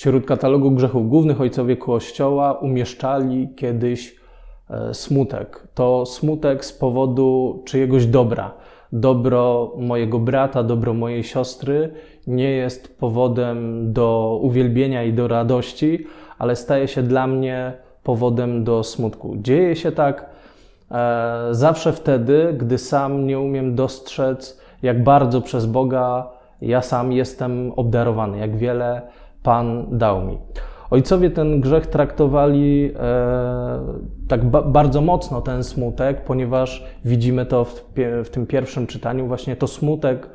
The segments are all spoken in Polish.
Wśród katalogu grzechów głównych ojcowie Kościoła umieszczali kiedyś e, smutek. To smutek z powodu czyjegoś dobra. Dobro mojego brata, dobro mojej siostry nie jest powodem do uwielbienia i do radości, ale staje się dla mnie powodem do smutku. Dzieje się tak e, zawsze wtedy, gdy sam nie umiem dostrzec, jak bardzo przez Boga ja sam jestem obdarowany, jak wiele Pan dał mi. Ojcowie ten grzech traktowali e, tak ba bardzo mocno, ten smutek, ponieważ widzimy to w, w tym pierwszym czytaniu, właśnie to smutek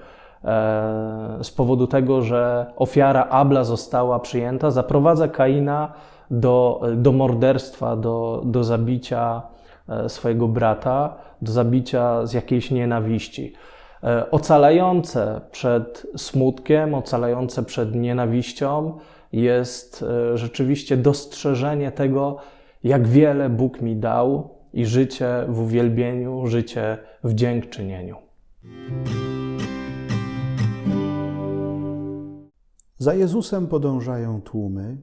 e, z powodu tego, że ofiara Abla została przyjęta, zaprowadza Kaina do, do morderstwa, do, do zabicia e, swojego brata, do zabicia z jakiejś nienawiści. E, Ocalające przed smutkiem, ocalające przed nienawiścią jest e, rzeczywiście dostrzeżenie tego, jak wiele Bóg mi dał i życie w uwielbieniu, życie w dziękczynieniu. Za Jezusem podążają tłumy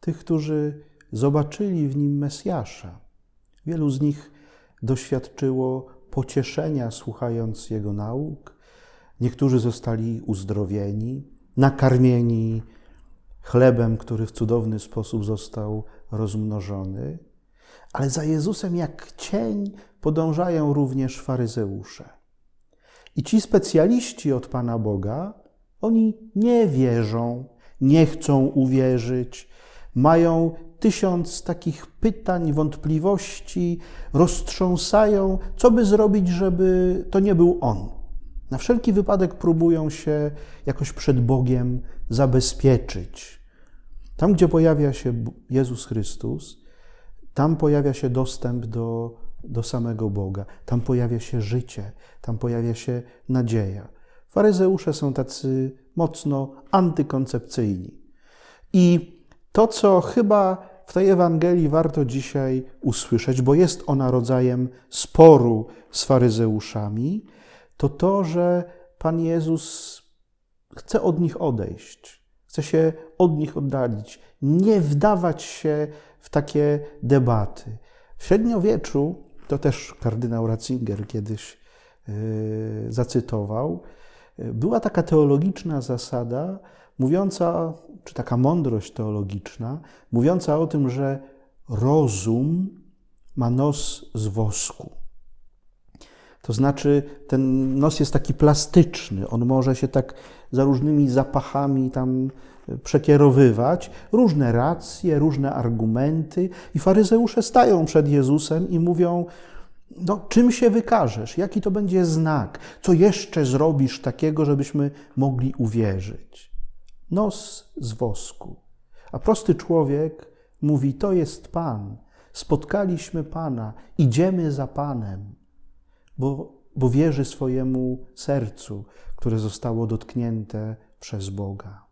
tych, którzy zobaczyli w nim Mesjasza. Wielu z nich doświadczyło pocieszenia słuchając jego nauk. Niektórzy zostali uzdrowieni, nakarmieni chlebem, który w cudowny sposób został rozmnożony. Ale za Jezusem jak cień podążają również faryzeusze. I ci specjaliści od Pana Boga, oni nie wierzą, nie chcą uwierzyć, mają tysiąc takich pytań, wątpliwości, roztrząsają, co by zrobić, żeby to nie był On. Na wszelki wypadek próbują się jakoś przed Bogiem zabezpieczyć. Tam, gdzie pojawia się Jezus Chrystus, tam pojawia się dostęp do, do samego Boga, tam pojawia się życie, tam pojawia się nadzieja. Faryzeusze są tacy mocno antykoncepcyjni. I to, co chyba w tej Ewangelii warto dzisiaj usłyszeć, bo jest ona rodzajem sporu z faryzeuszami, to to, że Pan Jezus chce od nich odejść, chce się od nich oddalić, nie wdawać się w takie debaty. W średniowieczu, to też kardynał Ratzinger kiedyś yy, zacytował, była taka teologiczna zasada, mówiąca, czy taka mądrość teologiczna, mówiąca o tym, że rozum ma nos z wosku. To znaczy, ten nos jest taki plastyczny, on może się tak za różnymi zapachami tam przekierowywać, różne racje, różne argumenty, i faryzeusze stają przed Jezusem i mówią: no, czym się wykażesz? Jaki to będzie znak? Co jeszcze zrobisz takiego, żebyśmy mogli uwierzyć? Nos z wosku. A prosty człowiek mówi: To jest Pan. Spotkaliśmy Pana, idziemy za Panem, bo, bo wierzy swojemu sercu, które zostało dotknięte przez Boga.